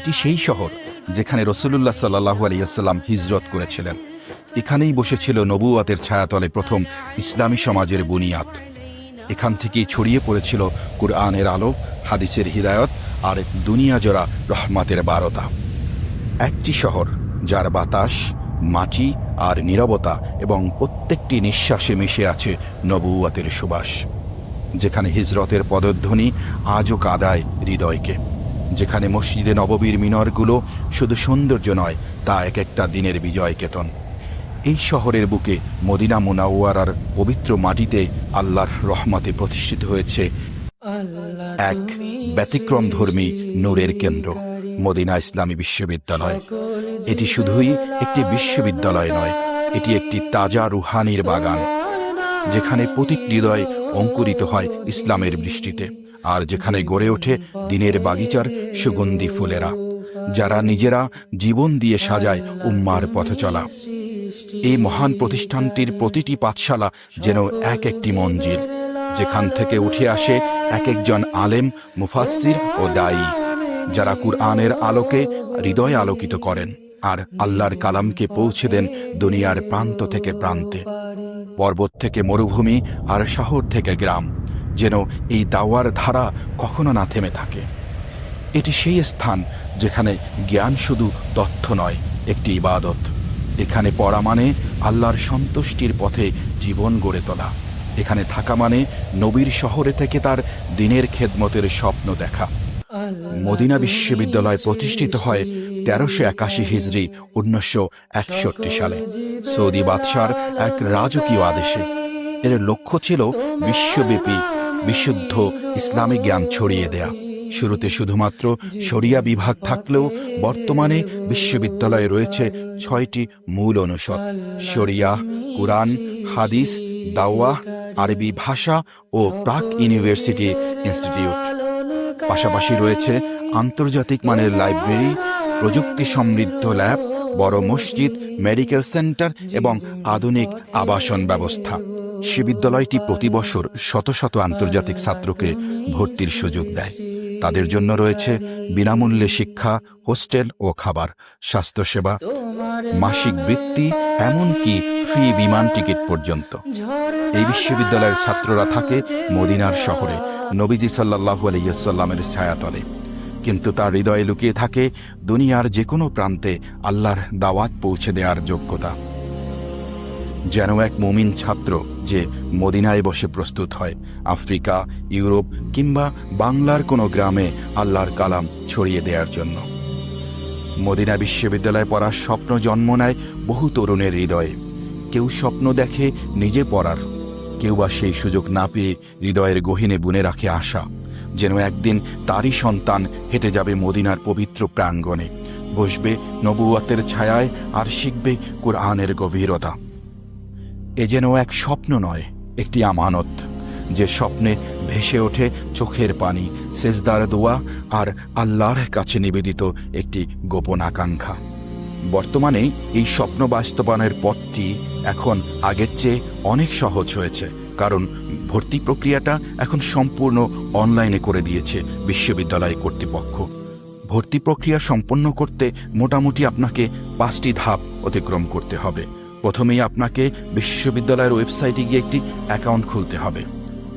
এটি সেই শহর যেখানে রসুল্লাহ সাল্লাহু আলিয়াল্লাম হিজরত করেছিলেন। এখানেই বসেছিল নবুয়াতের ছায়াতলে প্রথম ইসলামী সমাজের বুনিয়াদ। এখান থেকেই ছড়িয়ে পড়েছিল কুরআনের আলো, হাদিসের হিদায়ত আর দুনিয়া জোড়া রহমাতের বারতা। একটি শহর যার বাতাস, মাটি আর নীরবতা এবং প্রত্যেকটি নিঃশ্বাসে মিশে আছে নবুয়াতের সুবাস, যেখানে হিজরতের পদধ্বনি আজও কাদায় হৃদয়কে। যেখানে মসজিদে নববীর মিনরগুলো শুধু সৌন্দর্য নয়, তা এক একটা দিনের বিজয় কেতন এই শহরের বুকে মদিনা মুনাওয়ারার পবিত্র মাটিতে আল্লাহর রহমতে প্রতিষ্ঠিত হয়েছে এক ব্যতিক্রম ধর্মী নূরের কেন্দ্র, মদিনা ইসলামী বিশ্ববিদ্যালয়। এটি শুধুই একটি বিশ্ববিদ্যালয় নয়, এটি একটি তাজা রুহানির বাগান, যেখানে প্রতীক হৃদয় অঙ্কুরিত হয় ইসলামের বৃষ্টিতে আর যেখানে গড়ে ওঠে দিনের বাগিচার সুগন্ধি ফুলেরা, যারা নিজেরা জীবন দিয়ে সাজায় উম্মার পথে চলা। এই মহান প্রতিষ্ঠানটির প্রতিটি পাঠশালা যেন এক একটি মঞ্জিল, যেখান থেকে উঠে আসে এক একজন আলেম মুফাসির ও দায়ী, যারা কুরআনের আলোকে হৃদয় আলোকিত করেন আর আল্লাহর কালামকে পৌঁছে দেন দুনিয়ার প্রান্ত থেকে প্রান্তে, পর্বত থেকে মরুভূমি আর শহর থেকে গ্রাম। যেন এই দাওয়ার ধারা কখনো না থেমে থাকে। এটি সেই স্থান যেখানে জ্ঞান শুধু তথ্য নয় একটি ইবাদত। এখানে পড়া মানে আল্লাহর সন্তুষ্টির পথে জীবন গড়ে তোলা। এখানে থাকা মানে নবীর শহরে থেকে তার দিনের খেদমতের স্বপ্ন দেখা। মদিনা বিশ্ববিদ্যালয় প্রতিষ্ঠিত হয় তেরোশো একাশি হিজড়ি উনিশশো একষট্টি সালে। সৌদি বাদশার এক রাজকীয় আদেশে। এর লক্ষ্য ছিল বিশ্বব্যাপী বিশুদ্ধ ইসলামিক জ্ঞান ছড়িয়ে দেয়া। শুরুতে শুধুমাত্র শরিয়া বিভাগ থাকলেও বর্তমানে বিশ্ববিদ্যালয়ে রয়েছে ছয়টি মূল অনুষদ, শরিয়া, কুরআন, হাদিস দাওয়া আরবি ভাষা ও প্রাক ইউনিভার্সিটি ইনস্টিটিউট। পাশাপাশি রয়েছে আন্তর্জাতিক মানের লাইব্রেরি, প্রযুক্তি সমৃদ্ধ ল্যাব, বড় মসজিদ, মেডিকেল সেন্টার এবং আধুনিক আবাসন ব্যবস্থা। সে বিদ্যালয়টি প্রতি বছর শত শত আন্তর্জাতিক ছাত্রকে ভর্তির সুযোগ দেয়। তাদের জন্য রয়েছে বিনামূল্যে শিক্ষা, হোস্টেল ও খাবার, স্বাস্থ্যসেবা, মাসিক বৃত্তি, এমনকি ফ্রি বিমান টিকিট পর্যন্ত। এই বিশ্ববিদ্যালয়ের ছাত্ররা থাকে মদিনার শহরে, নবীজি সাল্লাহু আলহিসাল্লামের ছায়াতলে। কিন্তু তার হৃদয়ে লুকিয়ে থাকে দুনিয়ার যে কোনো প্রান্তে আল্লাহর দাওয়াত পৌঁছে দেওয়ার যোগ্যতা। যেন এক মুমিন ছাত্র যে মদিনায় বসে প্রস্তুত হয়, আফ্রিকা, ইউরোপ কিংবা বাংলার কোনো গ্রামে আল্লাহর কালাম ছড়িয়ে দেওয়ার জন্য। মদিনা বিশ্ববিদ্যালয়ে পড়ার স্বপ্ন জন্ম নেয় বহু তরুণের হৃদয়ে। কেউ স্বপ্ন দেখে নিজে পড়ার, কেউ বা সেই সুযোগ না পেয়ে হৃদয়ের গহিনে বুনে রাখে আশা, যেন একদিন তারই সন্তান হেঁটে যাবে মদিনার পবিত্র প্রাঙ্গণে, বসবে নবুয়াতের ছায়ায় আর শিখবে কোরআনের গভীরতা। এ যেন এক স্বপ্ন নয়, একটি আমানত, যে স্বপ্নে ভেসে ওঠে চোখের পানি, সেজদার দোয়া আর আল্লাহর কাছে নিবেদিত একটি গোপন আকাঙ্ক্ষা। বর্তমানে এই স্বপ্ন বাস্তবায়নের পথটি এখন আগের চেয়ে অনেক সহজ হয়েছে, কারণ ভর্তি প্রক্রিয়াটা এখন সম্পূর্ণ অনলাইনে করে দিয়েছে বিশ্ববিদ্যালয় কর্তৃপক্ষ। ভর্তি প্রক্রিয়া সম্পন্ন করতে মোটামুটি আপনাকে পাঁচটি ধাপ অতিক্রম করতে হবে। প্রথমেই আপনাকে বিশ্ববিদ্যালয়ের ওয়েবসাইটে গিয়ে একটি অ্যাকাউন্ট খুলতে হবে।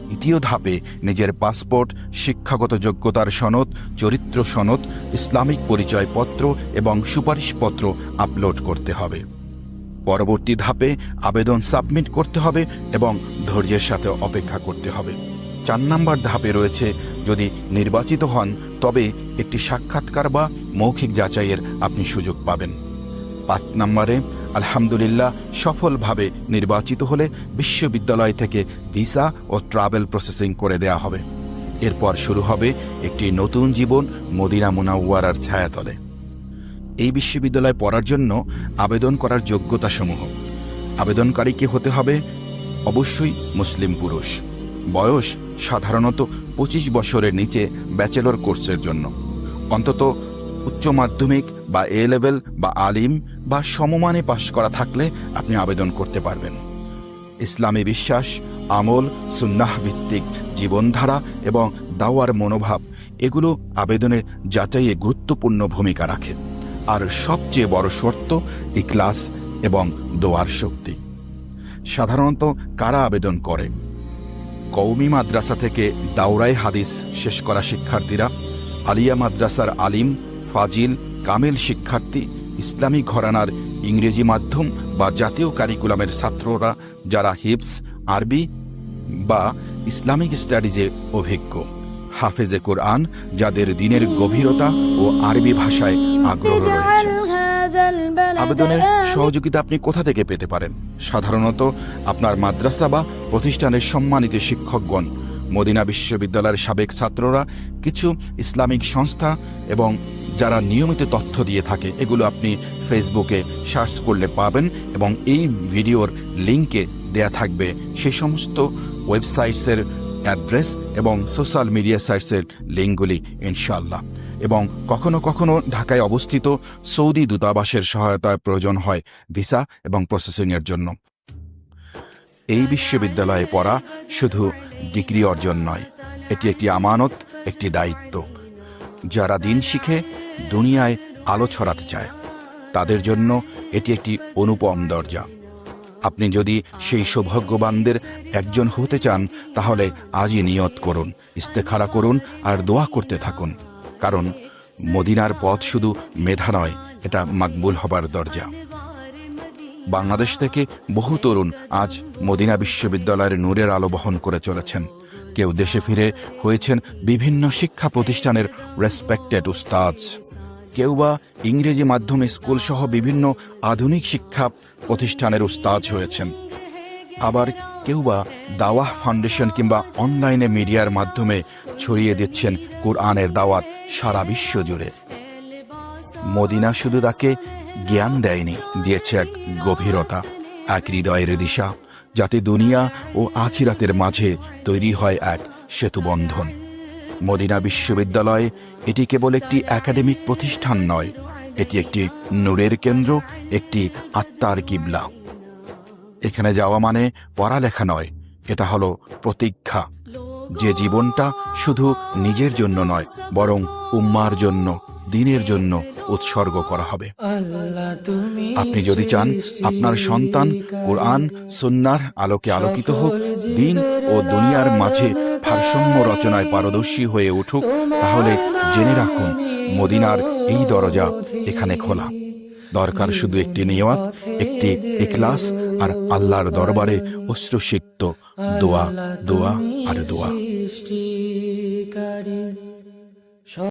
দ্বিতীয় ধাপে নিজের পাসপোর্ট, শিক্ষাগত যোগ্যতার সনদ, চরিত্র সনদ, ইসলামিক পরিচয়পত্র এবং সুপারিশপত্র আপলোড করতে হবে। পরবর্তী ধাপে আবেদন সাবমিট করতে হবে এবং ধৈর্যের সাথে অপেক্ষা করতে হবে। চার নম্বর ধাপে রয়েছে যদি নির্বাচিত হন, তবে একটি সাক্ষাৎকার বা মৌখিক যাচাইয়ের আপনি সুযোগ পাবেন। পাঁচ নম্বরে আলহামদুলিল্লাহ, সফলভাবে নির্বাচিত হলে বিশ্ববিদ্যালয় থেকে ভিসা ও ট্রাভেল প্রসেসিং করে দেয়া হবে। এরপর শুরু হবে একটি নতুন জীবন মদিনা মুনাওয়ারার ছায়াতলে। এই বিশ্ববিদ্যালয়ে পড়ার জন্য আবেদন করার যোগ্যতাসমূহ। আবেদনকারীকে হতে হবে অবশ্যই মুসলিম পুরুষ। বয়স সাধারণত পঁচিশ বছরের নিচে ব্যাচেলর কোর্সের জন্য। অন্তত উচ্চ মাধ্যমিক বা এ লেভেল বা আলিম বা সমমানে পাশ করা থাকলে আপনি আবেদন করতে পারবেন। ইসলামী বিশ্বাস, আমল, সুন্নাহ ভিত্তিক জীবনধারা এবং দাওয়ার মনোভাব, এগুলো আবেদনের যাচাইয়ে গুরুত্বপূর্ণ ভূমিকা রাখে। আর সবচেয়ে বড় শর্ত ইকলাস এবং দোয়ার শক্তি। সাধারণত কারা আবেদন করে? কৌমি মাদ্রাসা থেকে দাওরাই হাদিস শেষ করা শিক্ষার্থীরা, আলিয়া মাদ্রাসার আলিম ফাজিল, কামেল শিক্ষার্থী, ইসলামী ঘরানার ইংরেজি মাধ্যম বা জাতীয় কারিকুলামের ছাত্ররা যারা হিপস আরবি বা ইসলামিক স্টাডিজে অভিজ্ঞ। হাফেজে কোরআন, যাদের দিনের গভীরতা ও আরবি ভাষায় আগ্রহ রয়েছে। আবেদনের সহযোগিতা আপনি কোথা থেকে পেতে পারেন? সাধারণত আপনার মাদ্রাসা বা প্রতিষ্ঠানের সম্মানিত শিক্ষকগণ, মদিনা বিশ্ববিদ্যালয়ের সাবেক ছাত্ররা, কিছু ইসলামিক সংস্থা এবং যারা নিয়মিত তথ্য দিয়ে থাকে, এগুলো আপনি ফেসবুকে সার্চ করলে পাবেন এবং এই ভিডিওর লিঙ্কে দেয়া থাকবে সেই সমস্ত ওয়েবসাইটসের অ্যাড্রেস এবং সোশ্যাল মিডিয়া সাইটসের লিঙ্কগুলি ইনশাল্লাহ এবং কখনো কখনো ঢাকায় অবস্থিত সৌদি দূতাবাসের সহায়তায় প্রয়োজন হয় ভিসা এবং প্রসেসিংয়ের জন্য। এই বিশ্ববিদ্যালয়ে পড়া শুধু ডিগ্রি অর্জন নয়, এটি একটি আমানত, একটি দায়িত্ব। যারা দিন শিখে দুনিয়ায় আলো ছড়াতে চায়, তাদের জন্য এটি একটি অনুপম দরজা। আপনি যদি সেই সৌভাগ্যবানদের একজন হতে চান, তাহলে আজই নিয়ত করুন, ইস্তেখারা করুন আর দোয়া করতে থাকুন। কারণ মদিনার পথ শুধু মেধা নয়, এটা মাকবুল হবার দরজা। বাংলাদেশ থেকে বহু তরুণ আজ মদিনা বিশ্ববিদ্যালয়ের নূরের আলো বহন করে চলেছেন। কেউ দেশে ফিরে হয়েছেন বিভিন্ন শিক্ষা প্রতিষ্ঠানের রেসপেক্টেড উস্তাজ কেউ বা ইংরেজি মাধ্যমে স্কুল সহ বিভিন্ন আধুনিক শিক্ষা প্রতিষ্ঠানের উস্তাজ হয়েছেন। আবার কেউ বা দাওয়াহ ফাউন্ডেশন কিংবা অনলাইনে মিডিয়ার মাধ্যমে ছড়িয়ে দিচ্ছেন কোরআনের দাওয়াত সারা বিশ্ব জুড়ে। মদিনা শুধু তাকে জ্ঞান দেয়নি, দিয়েছে এক গভীরতা, এক হৃদয়ের দিশা, যাতে দুনিয়া ও আখিরাতের মাঝে তৈরি হয় এক সেতুবন্ধন। মদিনা বিশ্ববিদ্যালয় এটি কেবল একটি একাডেমিক প্রতিষ্ঠান নয়, এটি একটি নূরের কেন্দ্র, একটি আত্মার কিবলা। এখানে যাওয়া মানে পড়ালেখা নয়, এটা হলো প্রতীক্ষা। যে জীবনটা শুধু নিজের জন্য নয়, বরং উম্মার জন্য। দিনের জন্য উৎসর্গ করা হবে। আপনি যদি চান, আপনার সন্তান কোরআন সুন্নার আলোকে আলোকিত হোক, দিন ও দুনিয়ার মাঝে ভারসাম্য রচনায় পারদর্শী হয়ে উঠুক, তাহলে জেনে রাখুন, মদিনার এই দরজা এখানে খোলা। দরকার শুধু একটি নিয়ত, একটি ইখলাস আর আল্লাহর দরবারে অশ্রুসিক্ত দোয়া দোয়া আর দোয়া।